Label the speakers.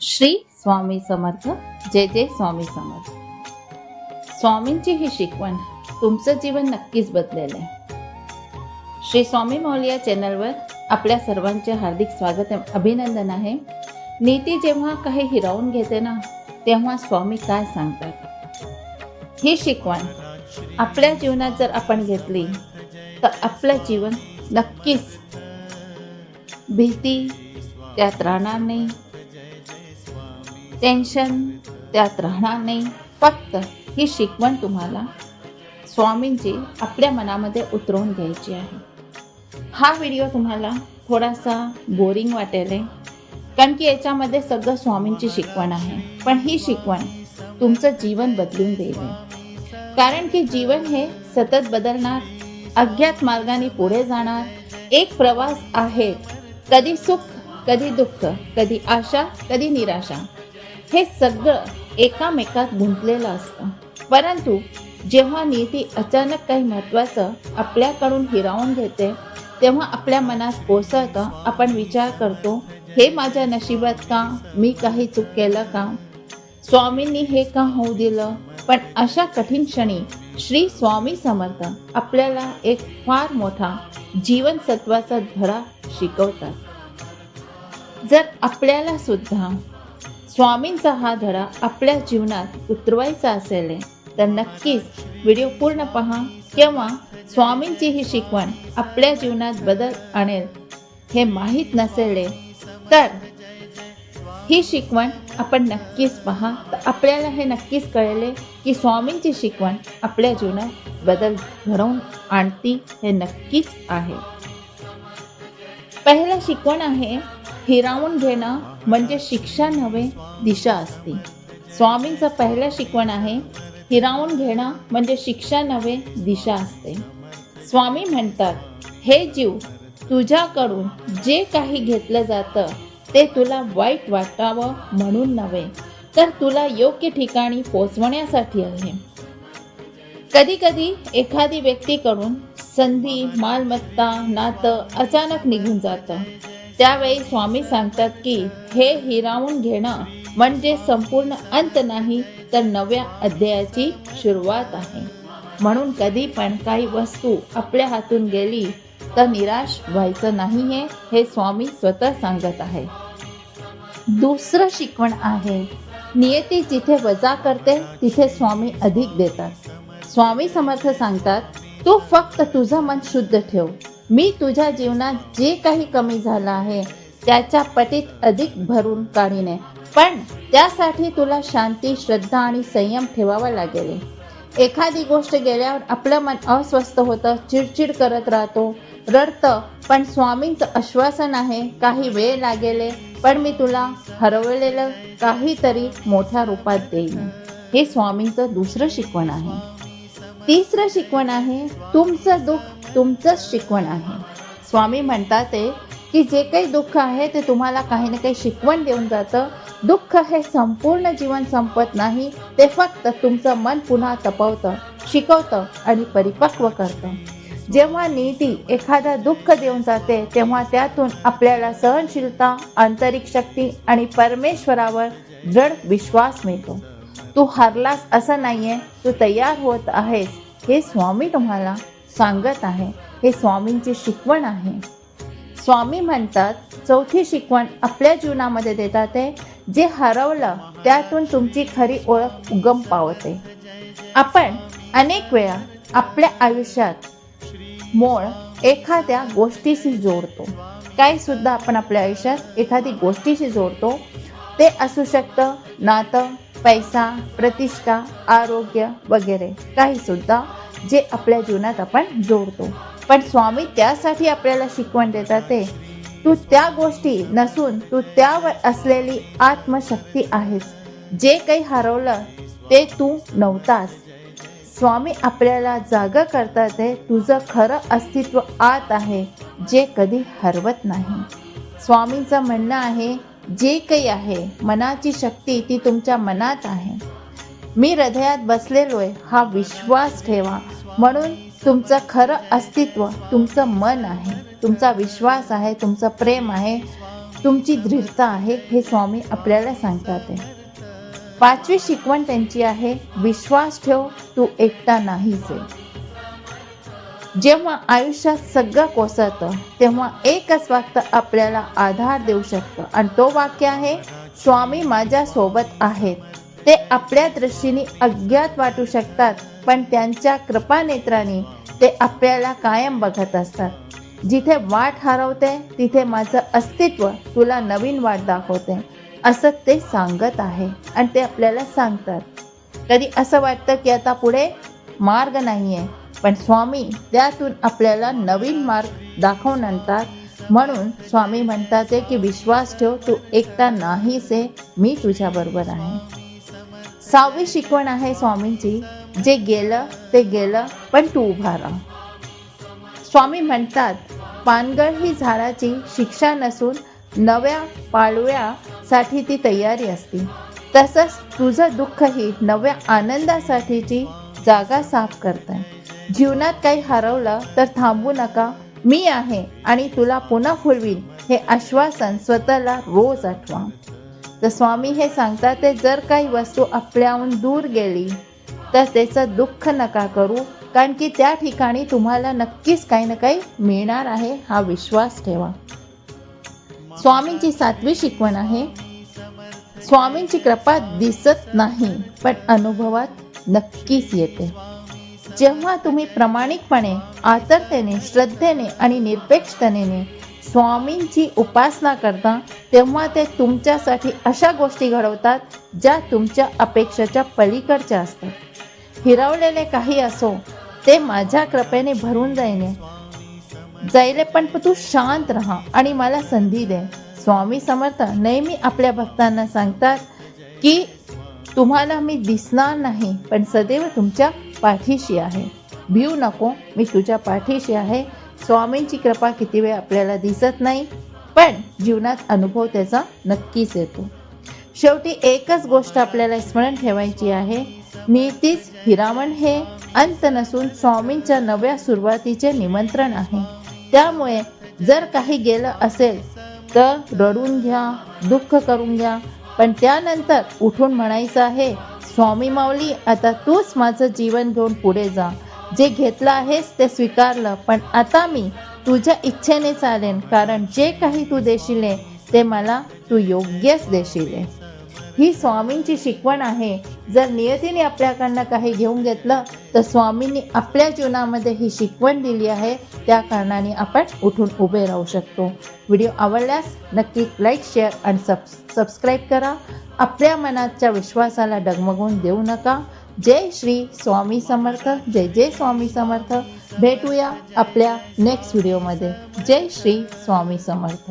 Speaker 1: श्री स्वामी समर्थ. जय जय स्वामी समर्थ. स्वामींची ही शिकवण तुमचं जीवन नक्कीच बदलेल आहे. श्री स्वामी मौल या चॅनलवर आपल्या सर्वांचे हार्दिक स्वागत अभिनंदन आहे. नीती जेव्हा काही हिरावून घेते ना तेव्हा स्वामी काय सांगतात? ही शिकवण आपल्या जीवनात जर आपण घेतली तर आपलं जीवन नक्कीच भीती त्यात राहणार नाही. टेन्शन त्यात राहणार नाही. फक्त ही शिकवण तुम्हाला स्वामींची आपल्या मनामध्ये उतरवून घ्यायची आहे. हा व्हिडिओ तुम्हाला थोडासा बोरिंग वाटेल आहे. कारण की याच्यामध्ये सगळं स्वामींची शिकवण आहे. पण ही शिकवण तुमचं जीवन बदलून देईल. कारण की जीवन हे सतत बदलणार अज्ञात मार्गाने पुढे जाणार. एक प्रवास आहे कधी सुख कधी दुःख कधी आशा कधी निराशा. हे सगळं एकामेकात गुंतलेलं असतं. परंतु जेव्हा नीती अचानक काही महत्त्वाचं आपल्याकडून हिरावून घेते तेव्हा आपल्या मनात कोसळतं आपण विचार करतो हे माझ्या नशिबात का? मी काही चूक केलं का? स्वामींनी हे का होऊ दिलं? पण अशा कठीण क्षणी श्री स्वामी समर्थ आपल्याला एक फार मोठा जीवनसत्वाचा धडा शिकवतात. जर आपल्याला सुद्धा स्वामींचा हा धडा आपल्या जीवनात उतरवायचा असेल तर नक्कीच व्हिडिओ पूर्ण पहा किंवा स्वामींची ही शिकवण आपल्या जीवनात बदल आणेल हे माहीत नसेल तर ही शिकवण आपण नक्कीच पहा. तर आपल्याला हे नक्कीच कळेल की स्वामींची शिकवण आपल्या जीवनात बदल घडवून आणती हे नक्कीच आहे. पहिला शिकवण आहे हिरावून घेणं म्हणजे शिक्षा नव्हे दिशा असते. स्वामींचं पहिलं शिकवण आहे हिरावून घेणं म्हणजे शिक्षा नव्हे दिशा असते. स्वामी म्हणतात हे जीव तुझ्याकडून जे काही घेतलं जातं ते तुला वाईट वाटावं म्हणून नव्हे तर तुला योग्य ठिकाणी पोचवण्यासाठी आहे. कधी कधी एखादी व्यक्तीकडून संधी मालमत्ता नातं अचानक निघून जातं. त्यावेळी स्वामी सांगतात की हे हिरावून घेणं म्हणजे संपूर्ण अंत नाही तर नव्या अध्यायाची सुरुवात आहे. म्हणून कधी पण काही वस्तू आपल्या हातून गेली तर निराश व्हायचं नाहीये हे स्वामी स्वतः सांगत आहे. दुसरं शिकवण आहे नियती जिथे वजा करते तिथे स्वामी अधिक देतात. स्वामी समर्थ सांगतात तू फक्त तुझं मन शुद्ध ठेव मी तुझ्या जीवनात जे काही कमी झालं आहे त्याच्या पटीत अधिक भरून काढीने. पण त्यासाठी तुला शांती श्रद्धा आणि संयम ठेवावा लागेल. एखादी गोष्ट गेल्यावर आपलं मन अस्वस्थ होतं चिडचिड करत राहतो रडतं पण स्वामींचं आश्वासन आहे काही वेळ लागेल पण मी तुला हरवलेलं काहीतरी मोठ्या रूपात देईन. हे स्वामींचं दुसरं शिकवण आहे. तिसरं शिकवण आहे तुमचं दुःख तुमचंच शिकवण आहे. स्वामी म्हणतात ते की जे काही दुःख आहे ते तुम्हाला काही ना काही शिकवण देऊन जातं. दुःख हे संपूर्ण जीवन संपत नाही ते फक्त तुमचं मन पुन्हा तपवतं शिकवतं आणि परिपक्व करतं. जेव्हा नीती एखादा दुःख देऊन जाते तेव्हा त्यातून आपल्याला सहनशीलता आंतरिक शक्ती आणि परमेश्वरावर दृढ विश्वास मिळतो. तू हरलास असं नाहीये तू तयार होत आहेस हे स्वामी तुम्हाला सांगत आहे. हे स्वामींची शिकवण आहे. स्वामी म्हणतात चौथी शिकवण आपल्या जीवनामध्ये देतात ते जे हरवलं त्यातून तुमची खरी ओळख उगम पावते. आपण अनेक वेळा आपल्या आयुष्यात मोळ एखाद्या गोष्टीशी जोडतो. काही सुद्धा आपण आपल्या आयुष्यात एखादी गोष्टीशी जोडतो. ते असू शकतं नातं पैसा प्रतिष्ठा आरोग्य वगैरे. काही सुद्धा जे आपल्या जीवनात आपण जोडतो. पण स्वामी त्यासाठी आपल्याला शिकवण देतात ते. तू त्या गोष्टी नसून तू त्यावर असलेली आत्मशक्ती आहेस. जे काही हरवलं ते तू नव्हतास. स्वामी आपल्याला जागा करतात ते तुझं खरं अस्तित्व आत आहे जे कधी हरवत नाही. स्वामींचं म्हणणं आहे जे काही आहे मनाची शक्ती ती तुमच्या मनात आहे. मी हृदयात बसलेलो आहे हा विश्वास ठेवा. म्हणून तुमचं खरं अस्तित्व तुमचं मन आहे. तुमचा विश्वास आहे तुमचं प्रेम आहे. तुमची दृढता आहे हे स्वामी आपल्याला सांगतात. पाचवी शिकवण त्यांची आहे विश्वास ठेव तू एकटा नाहीच आहे. जेव्हा आयुष्यात सगळं कोसळतं तेव्हा एकच वाक्य आपल्याला आधार देऊ शकतं. आणि तो वाक्य आहे स्वामी माझ्या सोबत आहेत. ते आपल्या दृष्टीने अज्ञात वाटू शकतात पण त्यांच्या कृपानेत्राने ते आपल्याला कायम बघत असतात. जिथे वाट हरवते तिथे माझं अस्तित्व तुला नवीन वाट दाखवते. असं ते सांगत आहे आणि ते आपल्याला सांगतात. कधी असं वाटतं की आता पुढे मार्ग नाही आहे पण स्वामी त्यातून आपल्याला नवीन मार्ग दाखवून आणतात म्हणून स्वामी म्हणतात आहे की विश्वास ठेव तू एकटा नाहीसे मी तुझ्याबरोबर आहे. सहावी शिकवण आहे स्वामींची. जे गेलं ते गेलं पण तू उभा राहा. स्वामी म्हणतात पानगळ ही झाडाची शिक्षा नसून नव्या पाळव्यासाठी ती तयारी असते. तसंच तुझं दुःख ही नव्या आनंदासाठीची जागा साफ करते जीवनात काही हरवलं तर थांबू नका. मी आहे आणि तुला पुन्हा फुलवीन. हे आश्वासन स्वतःला रोज आठवा. तर स्वामी हे सांगतात ते जर काही वस्तू आपल्याहून दूर गेली तर त्याचं दुःख नका करू कारण की त्या ठिकाणी तुम्हाला नक्कीच काही ना काही मिळणार आहे हा विश्वास ठेवा. स्वामींची सातवी शिकवण आहे स्वामींची कृपा दिसत नाही पण अनुभवात नक्कीच येते. जेव्हा तुम्ही प्रामाणिकपणे आतरतेने श्रद्धेने आणि निरपेक्षतेने स्वामींची उपासना करता तेव्हा ते तुमच्यासाठी अशा गोष्टी घडवतात ज्या तुमच्या अपेक्षेच्या पलीकडच्या असतात. हिरवलेले काही असो ते माझ्या कृपेने भरून जाईने. जाईले पण तू शांत राहा आणि मला संधी दे. स्वामी समर्थ नेहमी आपल्या भक्तांना सांगतात की तुम्हाला मी दिसणार नाही पण सदैव तुमच्या पाठीशी आहे. भिऊ नको मी तुझ्या पाठीशी आहे. स्वामींची कृपा किती वेळ आपल्याला दिसत नाही पण जीवनात अनुभव त्याचा नक्कीच येतो. शेवटी एकच गोष्ट आपल्याला स्मरण ठेवायची आहे नीतीच हिरामण हे अंत नसून स्वामींच्या नव्या सुरुवातीचे निमंत्रण आहे. त्यामुळे जर काही गेलं असेल तर रडून घ्या दुःख करून घ्या पण त्यानंतर उठून म्हणायचं आहे स्वामी माऊली आता तूच माझं जीवन घेऊन पुढे जा. जे घेतलं आहेस ते स्वीकारलं पण आता मी तुझ्या इच्छेने चालेन कारण जे काही तू देशील ते मला तू योग्यच देशील. ही स्वामींची शिकवण आहे. जर नियतीने आपल्याकडनं काही घेऊन घेतलं तर स्वामींनी आपल्या जीवनामध्ये ही शिकवण दिली आहे. त्या कारणाने आपण उठून उभे राहू शकतो. व्हिडिओ आवडल्यास नक्की लाईक शेअर आणि सब सबस्क्राईब करा. आपल्या मनाच्या विश्वासाला डगमगून देऊ नका. जय श्री स्वामी समर्थ जय जय स्वामी समर्थ. भेटूया आपल्या नेक्स्ट व्हिडिओमध्ये जय श्री स्वामी समर्थ.